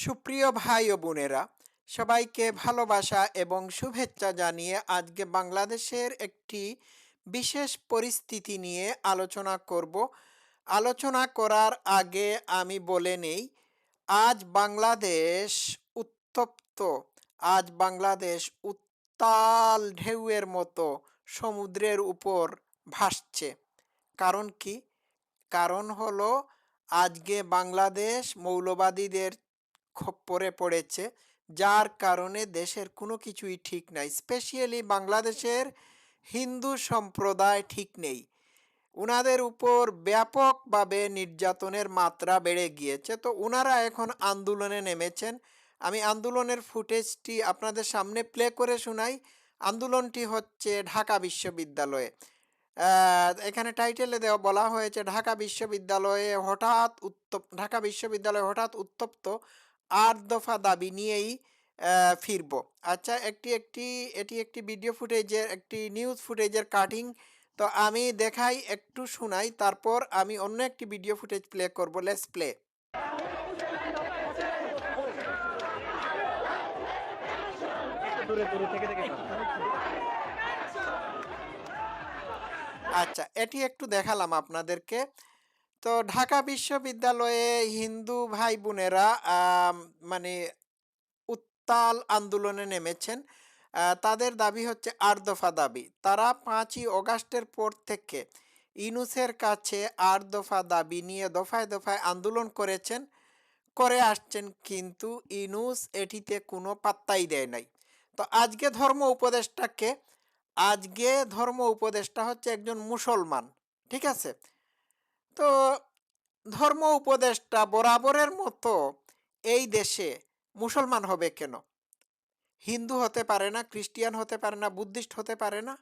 সুপ্রিয় ভাই ও বোনেরা, সবাইকে ভালোবাসা এবং শুভেচ্ছা জানিয়ে আজকে বাংলাদেশের একটি বিশেষ পরিস্থিতি নিয়ে আলোচনা করব। আলোচনা করার আগে আমি বলে নেই, আজ বাংলাদেশ উত্তপ্ত, আজ বাংলাদেশ উত্তাল ঢেউয়ের মতো সমুদ্রের উপর ভাসছে। কারণ কি? কারণ হলো, আজকে বাংলাদেশ মৌলবাদীদের খপ্পরে পড়েছে। যার কারণে দেশের কোনো কিছুই ঠিক নাই। স্পেশালি বাংলাদেশের হিন্দু সম্প্রদায় ঠিক নেই। উনাদের উপর ব্যাপকভাবে নির্যাতনের মাত্রা বেড়ে গিয়েছে। তো উনারা এখন আন্দোলনে নেমেছেন। আমি আন্দোলনের ফুটেজটি আপনাদের সামনে প্লে করে শোনাই। আন্দোলনটি হচ্ছে ঢাকা বিশ্ববিদ্যালয়ে। এখানে টাইটেলে দেওয়া বলা হয়েছে, ঢাকা বিশ্ববিদ্যালয়ে হঠাৎ উত্তপ, ঢাকা বিশ্ববিদ্যালয়ে হঠাৎ উত্তপ্ত আট দফা দাবি নিয়েই ফিরবো। আচ্ছা একটি একটি, এটি একটি ভিডিও ফুটেজের একটি নিউজ ফুটেজের কাটিং তো আমি দেখাই, একটু শোনাই, তারপর আমি অন্য একটি ভিডিও ফুটেজ প্লে করব। লেটস প্লে আচ্ছা এটি একটু দেখালাম আপনাদেরকে। তো ঢাকা বিশ্ববিদ্যালয়ে হিন্দু ভাই বোনেরা মানে উত্তাল আন্দোলনে নেমেছেন। তাদের দাবি হচ্ছে আট দফা দাবি। তারা পাঁচই অগাস্টের পর থেকে ইনুসের কাছে আট দফা দাবি নিয়ে দফায় দফায় আন্দোলন করেছেন, করে আসছেন। কিন্তু ইনুস এটিতে কোনো পাত্তাই দেয় নাই। তো আজকে ধর্ম উপদেষ্টাকে, আজকে ধর্ম উপদেষ্টা হচ্ছে একজন মুসলমান, ঠিক আছে? তো ধর্ম উপদেষ্টা বরাবরের মতো এই দেশে মুসলমান হবে কেন? হিন্দু হতে পারে না, খ্রিস্টিয়ান হতে পারে না, বুদ্ধিস্ট হতে পারে না?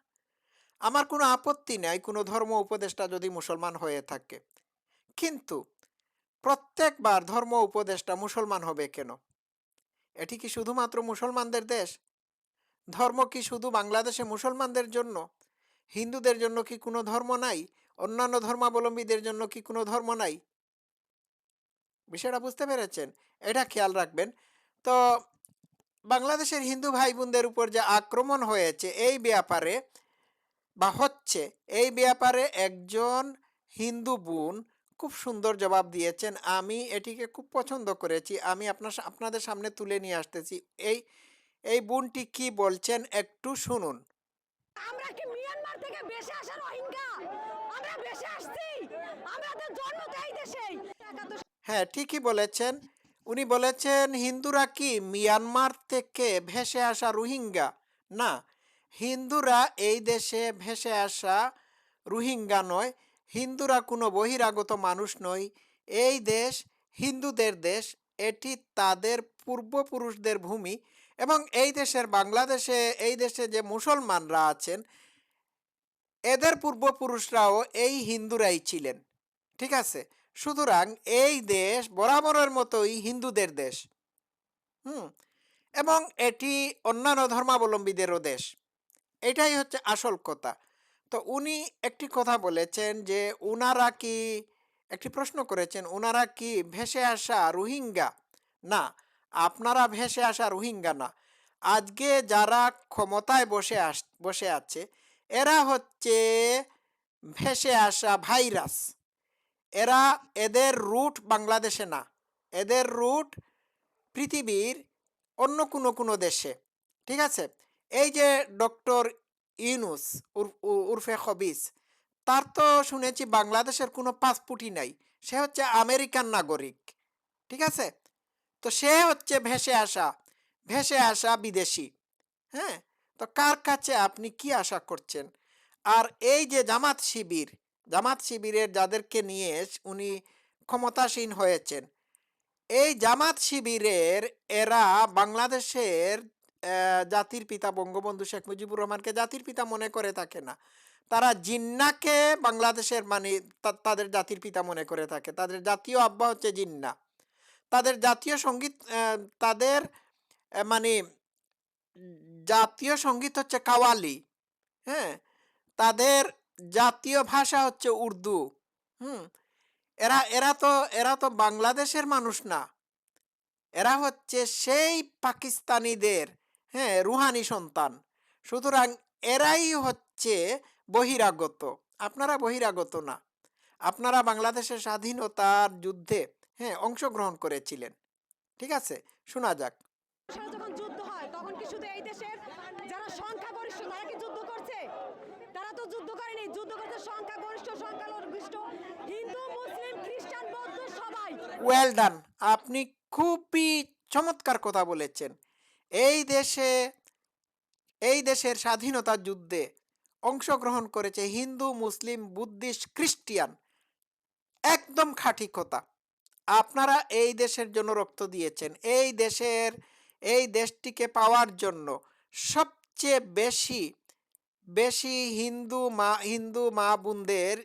আমার কোনো আপত্তি নাই কোনো ধর্ম উপদেষ্টা যদি মুসলমান হয়ে থাকে। কিন্তু প্রত্যেকবার ধর্ম উপদেষ্টা মুসলমান হবে কেন? এটি কি শুধুমাত্র মুসলমানদের দেশ? ধর্ম কি শুধু বাংলাদেশে মুসলমানদের জন্য? হিন্দুদের জন্য কি কোনো ধর্ম নাই? অন্যান্য ধর্মাবলম্বীদের জন্য কি কোনো ধর্ম নাই? বিষয়টা বুঝতে পেরেছেন, এটা খেয়াল রাখবেন। তো বাংলাদেশের হিন্দু ভাই বোনদের উপর যে আক্রমণ হয়েছে এই ব্যাপারে বা হচ্ছে, এই ব্যাপারে একজন হিন্দু বোন খুব সুন্দর জবাব দিয়েছেন। আমি এটিকে খুব পছন্দ করেছি, আমি আপনার আপনাদের সামনে তুলে নিয়ে আসতেছি। এই এই বোনটি কি বলছেন একটু শুনুন। আমরা কি মিয়ানমার থেকে বেশি আমরা আসছি। জন্ম দেশেই হ্যাঁ ঠিকই বলেছেন। উনি বলেছেন, হিন্দুরা কি মিয়ানমার থেকে ভেসে আসা রোহিঙ্গা? না, হিন্দুরা এই দেশে ভেসে আসা রোহিঙ্গা নয়। হিন্দুরা কোনো বহিরাগত মানুষ নয়। এই দেশ হিন্দুদের দেশ। এটি তাদের পূর্বপুরুষদের ভূমি এবং এই দেশের বাংলাদেশে, এই দেশে যে মুসলমানরা আছেন এদের পূর্বপুরুষরাও এই হিন্দুরাই ছিলেন। ঠিক আছে? সুতরাং এই দেশ বরাবরের মতোই হিন্দুদের দেশ। হুম? এবং এটি অন্যান্য ধর্মাবলম্বীদেরও দেশ। এটাই হচ্ছে আসল কথা। তো উনি একটি কথা বলেছেন যে, উনারা কি, একটি প্রশ্ন করেছেন, উনারা কি ভেসে আসা রোহিঙ্গা? না, আপনারা ভেসে আসা রোহিঙ্গা না। আজকে যারা ক্ষমতায় বসে আস, বসে আছে এরা হচ্ছে ভেসে আসা ভাইরাস। এরা এদের রুট বাংলাদেশে না, এদের রুট পৃথিবীর অন্য কোনো কোনো দেশে, ঠিক আছে? এই যে ডক্টর ইউনুস উর্ফে খবিস, তার তো শুনেছি বাংলাদেশের কোনো পাসপোর্টই নাই, সে হচ্ছে আমেরিকান নাগরিক, ঠিক আছে? তো সে হচ্ছে ভেসে আসা ভেসে আসা বিদেশি হ্যাঁ? তো কার কাছে আপনি কি আশা করছেন? আর এই যে জামাত শিবির, জামাত শিবিরের যাদেরকে নিয়ে উনি ক্ষমতাসীন হয়েছেন, এই জামাত শিবিরের এরা বাংলাদেশের জাতির পিতা বঙ্গবন্ধু শেখ মুজিবুর রহমানকে জাতির পিতা মনে করে থাকে না। তারা জিন্নাকে বাংলাদেশের মানে তাদের জাতির পিতা মনে করে থাকে। তাদের জাতীয় আব্বা হচ্ছে জিন্না। তাদের জাতীয় সংগীত তাদের মানে জাতীয় সংগীত হচ্ছে কাওয়ালি হ্যাঁ? তাদের জাতীয় ভাষা হচ্ছে উর্দু, হুম? এরা এরা তো এরা তো বাংলাদেশের মানুষ না। এরা হচ্ছে সেই পাকিস্তানিদের হ্যাঁ রুহানি সন্তান। সুতরাং এরাই হচ্ছে বহিরাগত। আপনারা বহিরাগত না। আপনারা বাংলাদেশের স্বাধীনতার যুদ্ধে হ্যাঁ অংশগ্রহণ করেছিলেন। ঠিক আছে? শোনা যাক। কি শুধু এই দেশের? যারা সংখ্যাগরিষ্ঠ, তারা কি যুদ্ধ করছে? তারা তো যুদ্ধ করেনি। যুদ্ধ করছে সংখ্যাগরিষ্ঠ, সংখ্যালঘিষ্ঠ, হিন্দু, মুসলিম, খ্রিস্টান, বৌদ্ধ সবাই। ওয়েল ডান আপনি খুবই চমৎকার কথা বলেছেন। এই দেশে, এই দেশের স্বাধীনতা যুদ্ধে অংশগ্রহণ করেছে হিন্দু, মুসলিম, বুদ্ধিস্ট, খ্রিস্টিয়ান। একদম খাঁটি কথা। আপনারা এই দেশের জন্য রক্ত দিয়েছেন। এই দেশের এই দেশটিকে পাওয়ার জন্য সবচেয়ে বেশি বেশি হিন্দু মা হিন্দু মা বোনদের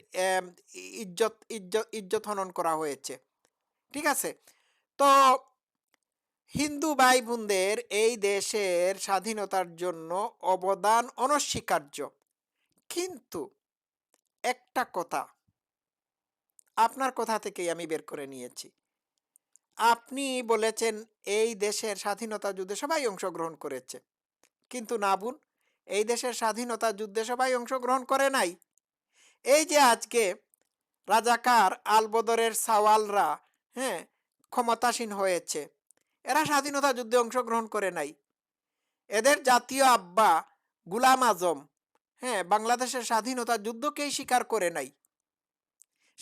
ইজ্জত ইজ্জত ইজ্জত হনন করা হয়েছে। ঠিক আছে? তো হিন্দু ভাই বোনদের এই দেশের স্বাধীনতার জন্য অবদান অনস্বীকার্য। কিন্তু একটা কথা, আপনার কথা থেকেই আমি বের করে নিয়েছি। আপনি বলেছেন, এই দেশের স্বাধীনতা যুদ্ধে সবাই অংশগ্রহণ করেছে। কিন্তু না বোন, এই দেশের স্বাধীনতা যুদ্ধে সবাই অংশগ্রহণ করে নাই। এই যে আজকে রাজাকার আলবদরের সাওয়ালরা হ্যাঁ ক্ষমতাসীন হয়েছে, এরা স্বাধীনতা যুদ্ধে অংশগ্রহণ করে নাই। এদের জাতীয় আব্বা গুলাম আজম হ্যাঁ বাংলাদেশের স্বাধীনতা যুদ্ধকেই স্বীকার করে নাই।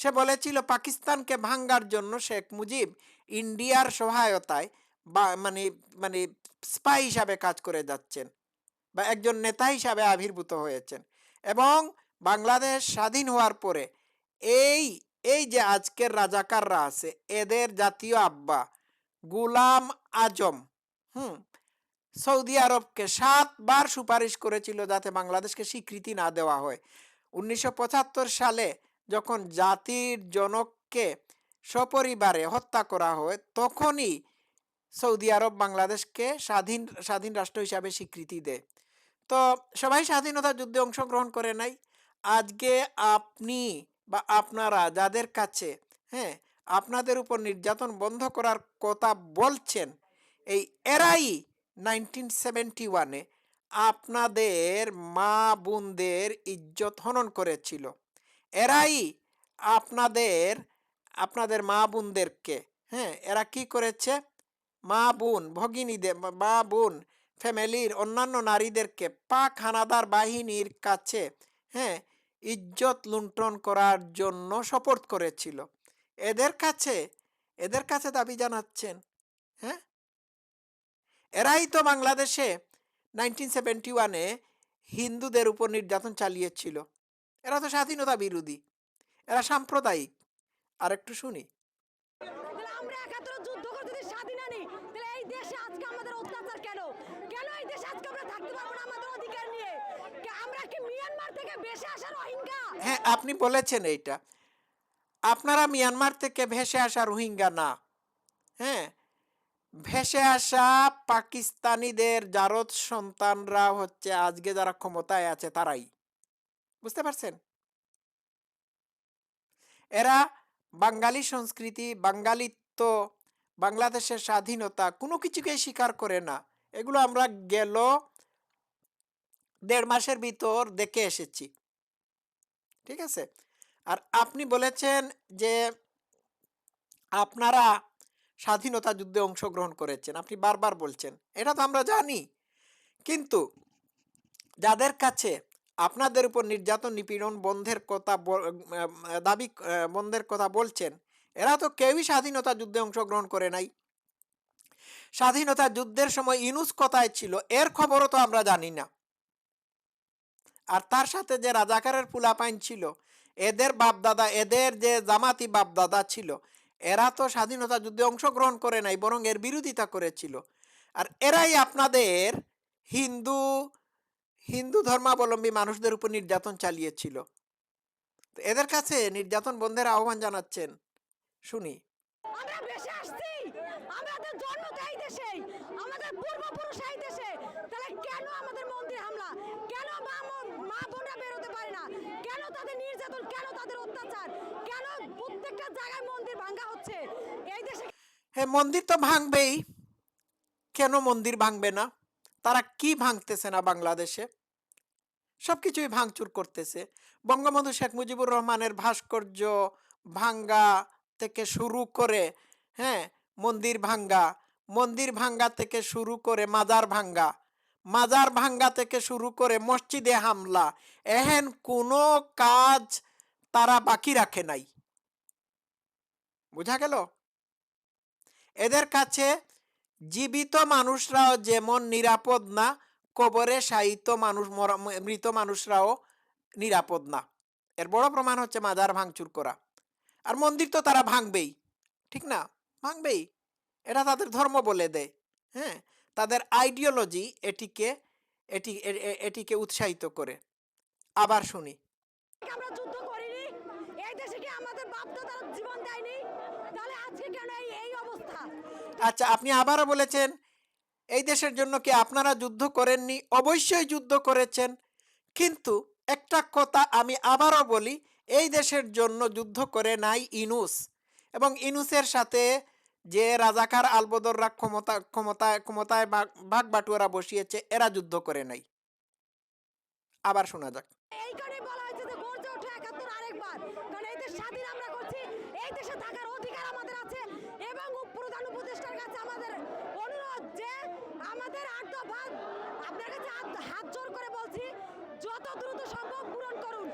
সে বলেছিল, পাকিস্তানকে ভাঙ্গার জন্য শেখ মুজিব ইন্ডিয়ার সহায়তায় বা মানে মানে স্পাই হিসাবে কাজ করে যাচ্ছেন বা একজন নেতা হিসাবে আবির্ভূত হয়েছেন। এবং বাংলাদেশ স্বাধীন হওয়ার পরে এই এই যে আজকের রাজাকাররা আছে, এদের জাতীয় আব্বা গুলাম আজম, হুম, সৌদি আরবকে সাতবার সুপারিশ করেছিল যাতে বাংলাদেশকে স্বীকৃতি না দেওয়া হয়। উনিশশো পঁচাত্তর সালে যখন জাতির জনককে সপরিবারে হত্যা করা হয়, তখনই সৌদি আরব বাংলাদেশকে স্বাধীন স্বাধীন রাষ্ট্র হিসাবে স্বীকৃতি দেয়। তো সবাই স্বাধীনতা যুদ্ধে অংশগ্রহণ করে নাই। আজকে আপনি বা আপনারা যাদের কাছে হ্যাঁ আপনাদের উপর নির্যাতন বন্ধ করার কথা বলছেন, এই এরাই নাইনটিন সেভেন্টি ওয়ানে আপনাদের মা বোনদের ইজ্জত হনন করেছিল। এরাই আপনাদের আপনাদের মা বোনদেরকে হ্যাঁ? এরা কি করেছে? মা বোন ভগিনীদের মা বোন ফ্যামিলির অন্যান্য নারীদেরকে পাক হানাদার বাহিনীর কাছে হ্যাঁ? ইজ্জত লুণ্ঠন করার জন্য সপোর্ট করেছিল। এদের কাছে এদের কাছে দাবি জানাচ্ছেন হ্যাঁ? এরাই তো বাংলাদেশে নাইনটিন সেভেন্টি ওয়ানে হিন্দুদের উপর নির্যাতন চালিয়েছিল। এরা তো স্বাধীনতা বিরোধী এরা সাম্প্রদায়িক। আর একটু শুনি। আমরা একাত্তর যুদ্ধ করে স্বাধীন আনি। তাহলে এই দেশে আজকে আমাদের অত্যাচার কেন? কেন এই দেশে আজকে আমরা থাকতে পারব না আমাদের অধিকার নিয়ে? আমরা কি মিয়ানমার থেকে বেশি আসা রোহিঙ্গা? হ্যাঁ আপনি বলেছেন এইটা। আপনারা মিয়ানমার থেকে ভেসে আসা রোহিঙ্গা না। হ্যাঁ ভেসে আসা পাকিস্তানিদের জারদ সন্তানরা হচ্ছে আজকে যারা ক্ষমতায় আছে তারাই। বুঝতে পারছেন? এরা বাঙালি সংস্কৃতি, বাঙালিত্ব, বাংলাদেশের স্বাধীনতা কোনো কিছুকেই স্বীকার করে না। এগুলো আমরা গেল দেড় মাসের ভিতর দেখে এসেছি। ঠিক আছে? আর আপনি বলেছেন যে আপনারা স্বাধীনতা যুদ্ধে অংশগ্রহণ করেছেন। আপনি বারবার বলছেন। এটা তো আমরা জানি। কিন্তু যাদের কাছে আপনাদের উপর নির্যাতন, নিপীড়ন বন্ধের কথা দাবি বন্ধের কথা বলছেন, এরা তো কেউই স্বাধীনতা যুদ্ধে অংশগ্রহণ করে নাই। স্বাধীনতা যুদ্ধের সময় ইনুস কথায় ছিল, এর খবরও তো আমরা জানি না। আর তার সাথে যে রাজাকারের পুলাপাইন ছিল, এদের বাপদাদা, এদের যে জামাতি বাপদাদা ছিল, এরা তো স্বাধীনতা যুদ্ধে অংশগ্রহণ করে নাই, বরং এর বিরোধিতা করেছিল। আর এরাই আপনাদের হিন্দু হিন্দু ধর্মাবলম্বী মানুষদের উপর নির্যাতন চালিয়েছিল। এদের কাছে নির্যাতন বন্ধের আহ্বান জানাচ্ছেন। শুনি। আমরা বেশি আসছি। আমাদের জন্ম তো এই দেশেই আমাদের পূর্বপুরুষ এই দেশে। তাহলে কেন আমাদের মন্দির হামলা? কেন মা মা- মা বোনরা বেরোতে পারে না? কেন তাদের নির্যাতন? কেন তাদের অত্যাচার? কেন প্রত্যেকটা জায়গায় মন্দির হচ্ছে? এই দেশে হ্যাঁ মন্দির তো ভাঙবেই। কেন মন্দির ভাঙবে না? তারা কি ভাঙতেছে না বাংলাদেশে? সবকিছুই ভাঙচুর করতেছে। বঙ্গবন্ধু শেখ মুজিবুর রহমানের ভাস্কর্য ভাঙ্গা থেকে শুরু করে হ্যাঁ মন্দির ভাঙ্গা মন্দির ভাঙ্গা থেকে শুরু করে মাজার ভাঙ্গা মাজার ভাঙ্গা থেকে শুরু করে মসজিদে হামলা, এহেন কোনো কাজ তারা বাকি রাখে নাই। বুঝা গেল? এদের কাছে জীবিত মানুষরাও যেমন নিরাপদ না কবরে শায়িত মানুষ মৃত মানুষরাও নিরাপদ না। এর বড় প্রমাণ হচ্ছে মাজার ভাঙচুর করা। আর মন্দির তো তারা ভাঙবেই ঠিক না? ভাঙবেই। এটা তাদের ধর্ম বলে দেয় হ্যাঁ? তাদের আইডিওলজি এটিকে এটি এটিকে উৎসাহিত করে। আবার শুনি। আমরা যুদ্ধ করিনি এই দেশে কি আমাদের জীবন দেয়নি? তাহলে আজকে কেন এই এই অবস্থা? আচ্ছা আপনি আবারও বলেছেন এই দেশের জন্য কি আপনারা যুদ্ধ করেননি? অবশ্যই যুদ্ধ করেছেন। কিন্তু একটা কথা আমি আবারও বলি, এই দেশের জন্য যুদ্ধ করে নাই ইনুস। এবং ইনুসের সাথে যে রাজাকার আলবদররা ক্ষমতা ক্ষমতায় ক্ষমতায় ভাগ বাটুয়ারা বসিয়েছে, এরা যুদ্ধ করে নাই। আবার শোনা যাক এই কারণে বলা হয়েছে যে গর্জে ওঠে একাত্তর আরেকবার কারণ এই দেশ স্বাধীন আমরা করছি এই দেশে থাকার অধিকার আমাদের আছে এবং উপ- প্রধান উপদেষ্টার কাছে আমাদের অনুরোধ যে আমাদের আট দফা আপনার কাছে হাত- হাত জোর করে বলছি যত দ্রুত সম্ভব পূরণ করুন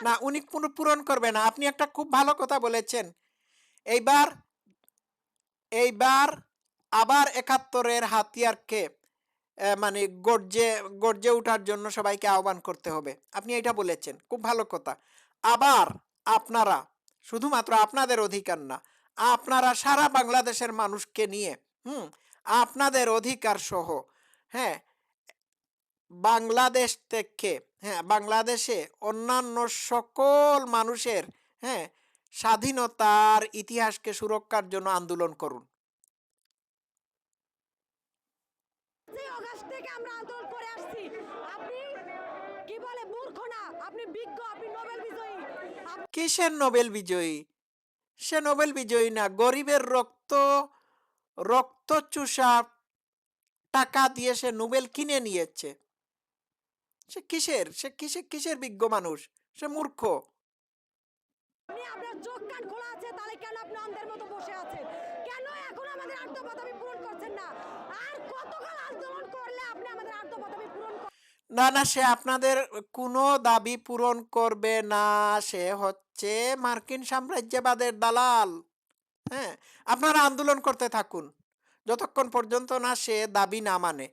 না, উনি কোনো পূরণ করবে না। আপনি একটা খুব ভালো কথা বলেছেন। এইবার এইবার আবার একাত্তরের হাতিয়ারকে মানে গর্জে গর্জে ওঠার জন্য সবাইকে আহ্বান করতে হবে। আপনি এটা বলেছেন, খুব ভালো কথা। আবার আপনারা, শুধুমাত্র আপনাদের অধিকার না, আপনারা সারা বাংলাদেশের মানুষকে নিয়ে, হুম, আপনাদের অধিকার সহ হ্যাঁ বাংলাদেশ থেকে হ্যাঁ বাংলাদেশে অন্যান্য সকল মানুষের হ্যাঁ স্বাধীনতার ইতিহাসকে সুরক্ষার জন্য আন্দোলন করুন। যে অগাস্ট থেকে আমরা আন্দোলন করে আসছি আপনি কি বলে মূর্খ না? আপনি বিজ্ঞ আপনি নোবেল বিজয়ী। কিসের নোবেল বিজয়ী? সে নোবেল বিজয়ী না গরিবের রক্ত রক্ত চুষা টাকা দিয়ে সে নোবেল কিনে নিয়েছে। সে কিসের? সে কিসের কিসের বিজ্ঞ মানুষ? সে মূর্খ। আপনি আপনার চোখ কান খোলা আছে তাহলে কেন আপনি অন্ধের মতো বসে আছেন? কেন এখন আমাদের পূরণ করছেন না? আর কতকাল আন্দোলন করলে আপনি আমাদের পূরণ না না সে আপনাদের কোনো দাবি পূরণ করবে না। সে হচ্ছে মার্কিন সাম্রাজ্যবাদের দালাল। হ্যাঁ? আপনারা আন্দোলন করতে থাকুন। যতক্ষণ পর্যন্ত না সে দাবি না মানে।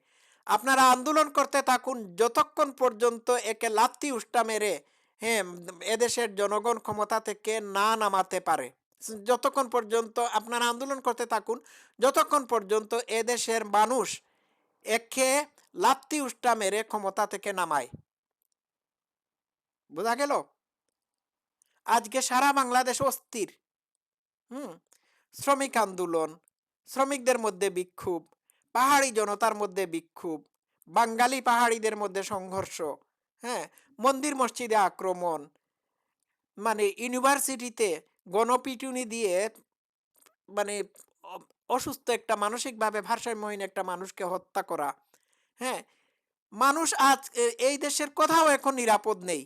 আপনারা আন্দোলন করতে থাকুন, যতক্ষণ পর্যন্ত একে লাত্তি উষ্টা মেরে হ্যাঁ এদেশের জনগণ ক্ষমতা থেকে না নামাতে পারে। যতক্ষণ পর্যন্ত আপনারা আন্দোলন করতে থাকুন, যতক্ষণ পর্যন্ত এদেশের মানুষ একে লাত্তি উষ্টা মেরে ক্ষমতা থেকে নামায়। বোঝা গেল? আজকে সারা বাংলাদেশ অস্থির। হুম? শ্রমিক আন্দোলন, শ্রমিকদের মধ্যে বিক্ষোভ পাহাড়ি জনতার মধ্যে বিক্ষোভ, বাঙালি পাহাড়িদের মধ্যে সংঘর্ষ হ্যাঁ? মন্দির মসজিদে আক্রমণ মানে ইউনিভার্সিটিতে গণপিটুনি দিয়ে মানে অসুস্থ একটা মানসিকভাবে ভারসাম্যহীন একটা মানুষকে হত্যা করা হ্যাঁ? মানুষ আজ এই দেশের কোথাও এখন নিরাপদ নেই।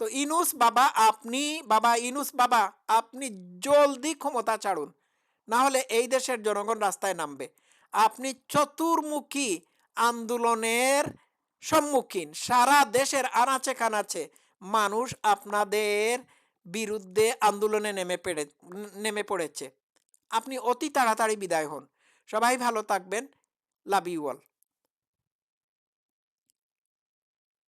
তো ইনুস বাবা, আপনি বাবা, ইনুস বাবা, আপনি জলদি ক্ষমতা ছাড়ুন না হলে এই দেশের জনগণ রাস্তায় নামবে। আপনি চতুর্মুখী আন্দোলনের সম্মুখীন। সারা দেশের আনাচে কানাচে মানুষ আপনাদের বিরুদ্ধে আন্দোলনে নেমে পেড়ে, নেমে পড়েছে। আপনি অতি তাড়াতাড়ি বিদায় হন। সবাই ভালো থাকবেন। Love you all.